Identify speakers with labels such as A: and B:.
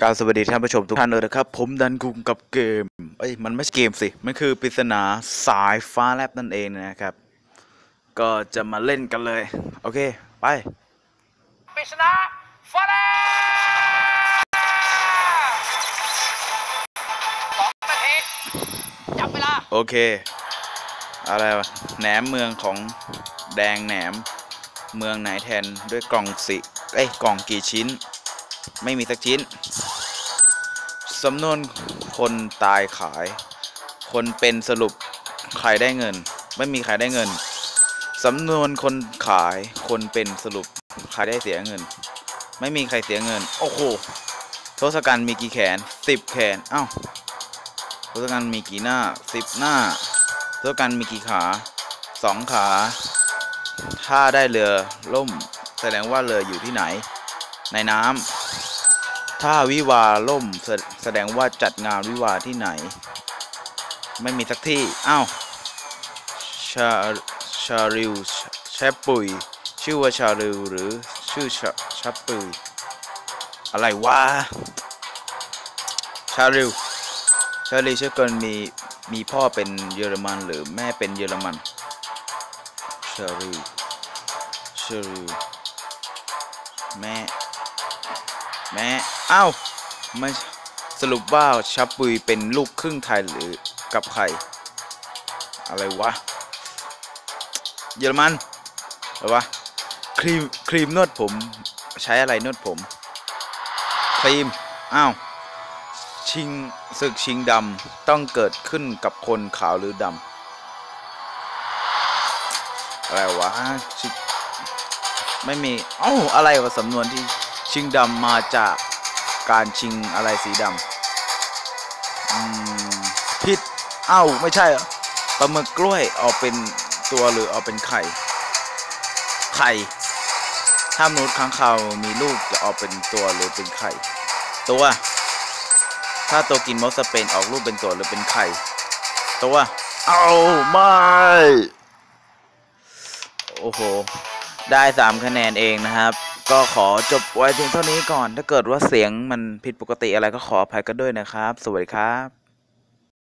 A: กรารสวัสดีท่านผู้ชมทุกท่านเลยนะครับ ผมดันกุงกับเกม เอ้ย มันไม่ใช่เกมสิ มันคือปริศนาสายฟ้าแลบนั่นเองนะครับ ก็จะมาเล่นกันเลย โอเค ไป
B: ปริศนาฟาเลสองนาทีจับเวลา
A: โอเค อะไรวะ แหนมเมืองของแดงแหนม เมืองไหนแทนด้วยกล่องสิ เอ้ย กล่องกี่ชิ้น ไม่มีสักชิ้น สำนวนคนตายขาย คนเป็นสรุปใครได้เงิน ไม่มีใครได้เงิน สำนวนคนขายคนเป็นสรุปใครได้เสียเงิน ไม่มีใครเสียเงิน โอ้โหทศกัณฐ์มีกี่แขนสิบแขน เอ้าทศกัณฐ์มีกี่หน้าสิบหน้าทศกัณฐ์มีกี่ขาสองขา ถ้าได้เรือล่ม แสดงว่าเรืออยู่ที่ไหน ในน้ำ ถ้าวิวาล่มแสแสดงว่าจัดงานวิวาที่ไหน ไม่มีสักที่ อ้าวชาชาริวชแชปุย ชื่อว่าชาริวหรือชื่อชาชับปุย อะไรวะ ชาริว ชาลีเชอร์เกินมีมีพ่อเป็นเยอรมันหรือแม่เป็นเยอรมัน ชาลีชาลีแม่ แม่เอ้าไม่สรุปว่าชับปุยเป็นลูกครึ่งไทยหรือกับใคร อะไรวะ เยอรมันอะไรวะครีมครีมนวดผม ใช้อะไรนวดผม ครีม อ้าว ชิงศึกชิงดำต้องเกิดขึ้นกับคนขาวหรือดำอะไรวะ ไม่มี เอ้า อะไรวะสำนวนที่ ชิงดำมาจากการชิงอะไรสีดำผิดเอ้าไม่ใช่เหรอปลาหมึกกล้วยออกเป็นตัวหรือออกเป็นไข่ ไข่ ถ้ามนุษย์ค้างคาวมีลูกจะออกเป็นตัวหรือเป็นไข่ ตัว ถ้าตัวกินมอสสเปนออกรูปเป็นตัวหรือเป็นไข่ ตัวเอาไม่โอ้โห ได้สามคะแนนเองนะครับ ก็ขอจบไว้เพียงเท่านี้ก่อน ถ้าเกิดว่าเสียงมันผิดปกติอะไรก็ขออภัยกันด้วยนะครับ สวัสดีครับ